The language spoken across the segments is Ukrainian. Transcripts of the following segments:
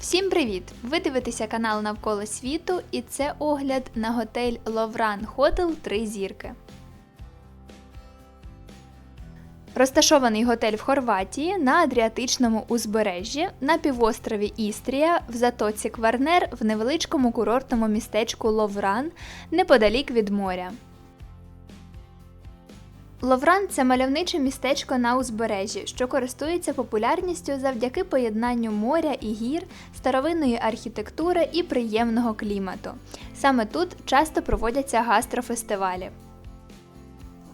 Всім привіт! Ви дивитеся канал Навколо світу і це огляд на готель Ловран Хотел 3 зірки. Розташований готель в Хорватії на Адріатичному узбережжі на півострові Істрія в затоці Кварнер в невеличкому курортному містечку Ловран неподалік від моря. Ловран це мальовниче містечко на узбережжі, що користується популярністю завдяки поєднанню моря і гір, старовинної архітектури і приємного клімату. Саме тут часто проводяться гастрофестивалі.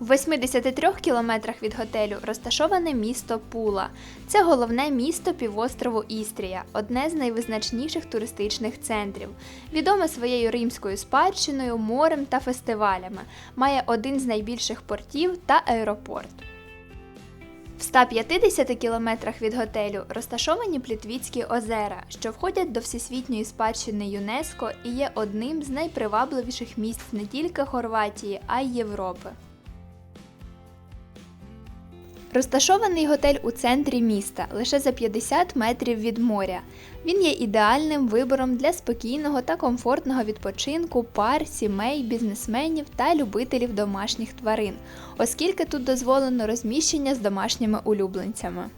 В 83 кілометрах від готелю розташоване місто Пула. Це головне місто півострову Істрія, одне з найвизначніших туристичних центрів. Відоме своєю римською спадщиною, морем та фестивалями. Має один з найбільших портів та аеропорт. В 150 кілометрах від готелю розташовані Плітвіцькі озера, що входять до всесвітньої спадщини ЮНЕСКО і є одним з найпривабливіших місць не тільки Хорватії, а й Європи. Розташований готель у центрі міста, лише за 50 метрів від моря. Він є ідеальним вибором для спокійного та комфортного відпочинку пар, сімей, бізнесменів та любителів домашніх тварин, оскільки тут дозволено розміщення з домашніми улюбленцями.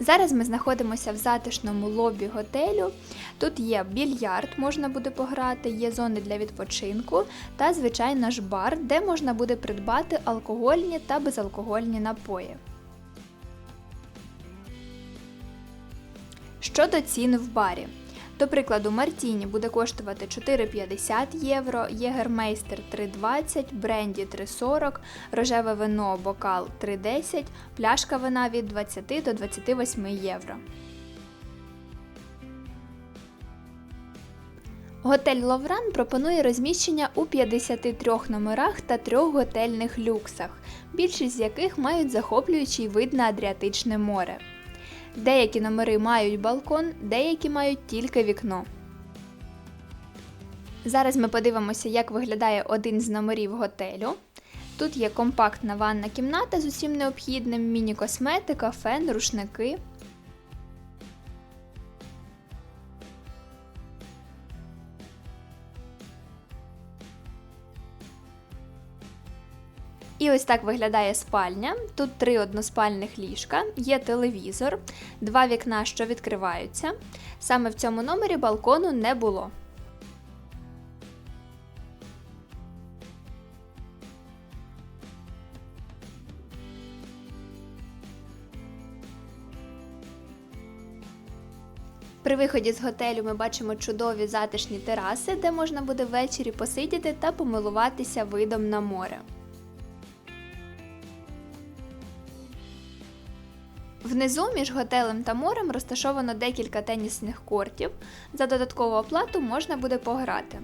Зараз ми знаходимося в затишному лобі готелю. Тут є більярд, можна буде пограти, є зони для відпочинку та, звичайно ж, бар, де можна буде придбати алкогольні та безалкогольні напої. Щодо цін в барі. До прикладу, Мартіні буде коштувати 4,50 євро, Єгермейстер 3,20, бренді 3,40, рожеве вино бокал 3,10, пляшка вина від 20 до 28 євро. Готель Ловран пропонує розміщення у 53 номерах та трьох готельних люксах, більшість з яких мають захоплюючий вид на Адріатичне море. Деякі номери мають балкон, деякі мають тільки вікно. Зараз ми подивимося, як виглядає один з номерів готелю. Тут є компактна ванна кімната з усім необхідним, міні-косметика, фен, рушники. І ось так виглядає спальня. Тут три односпальних ліжка, є телевізор, два вікна, що відкриваються. Саме в цьому номері балкону не було. При виході з готелю ми бачимо чудові затишні тераси, де можна буде ввечері посидіти та помилуватися видом на море. Внизу між готелем та морем розташовано декілька тенісних кортів. За додаткову оплату можна буде пограти.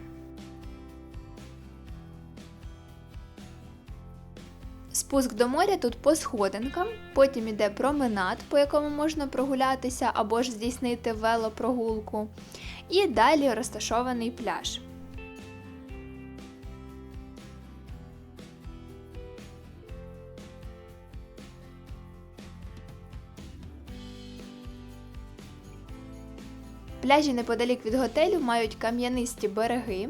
Спуск до моря тут по сходинкам, потім іде променад, по якому можна прогулятися або ж здійснити велопрогулку. І далі розташований пляж. Пляжі неподалік від готелю мають кам'янисті береги,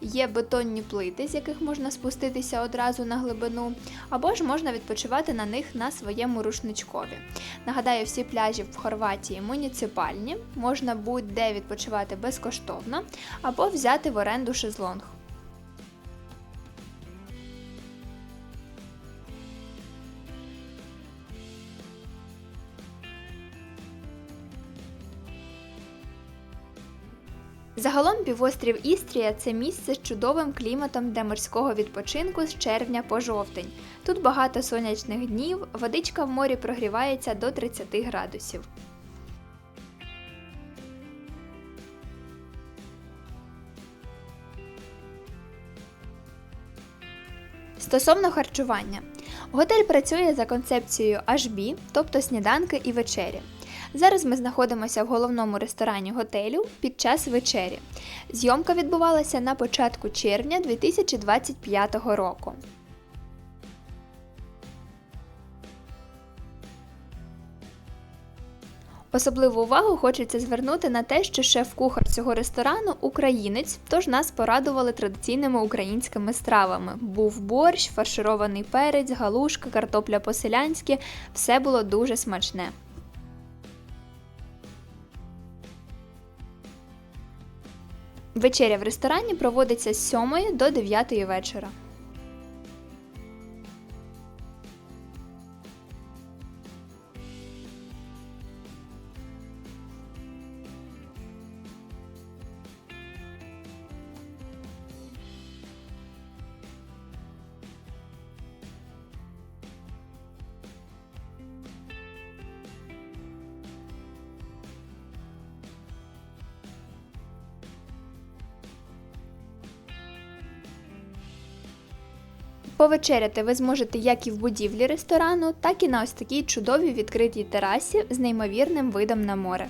є бетонні плити, з яких можна спуститися одразу на глибину, або ж можна відпочивати на них на своєму рушничкові. Нагадаю, всі пляжі в Хорватії муніципальні, можна будь-де відпочивати безкоштовно, або взяти в оренду шезлонг. Загалом півострів Істрія це місце з чудовим кліматом для морського відпочинку з червня по жовтень. Тут багато сонячних днів, водичка в морі прогрівається до 30 градусів. Стосовно харчування. Готель працює за концепцією HB, тобто сніданки і вечері. Зараз ми знаходимося в головному ресторані готелю під час вечері. Зйомка відбувалася на початку червня 2025 року. Особливу увагу хочеться звернути на те, що шеф-кухар цього ресторану українець, тож нас порадували традиційними українськими стравами. Був борщ, фарширований перець, галушка, картопля по-селянськи. Все було дуже смачне. Вечеря в ресторані проводиться з 7 до 9 вечора. Повечеряти ви зможете як і в будівлі ресторану, так і на ось такій чудовій відкритій терасі з неймовірним видом на море.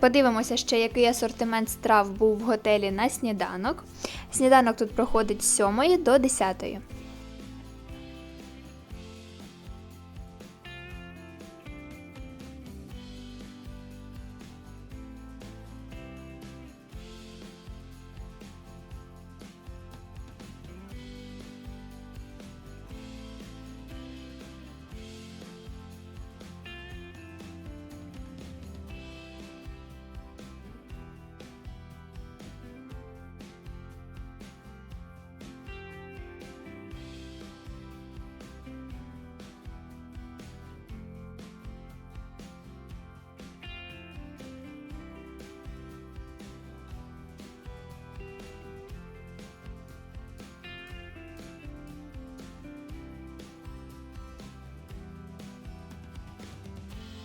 Подивимося ще, який асортимент страв був в готелі на сніданок. Сніданок тут проходить з 7 до 10.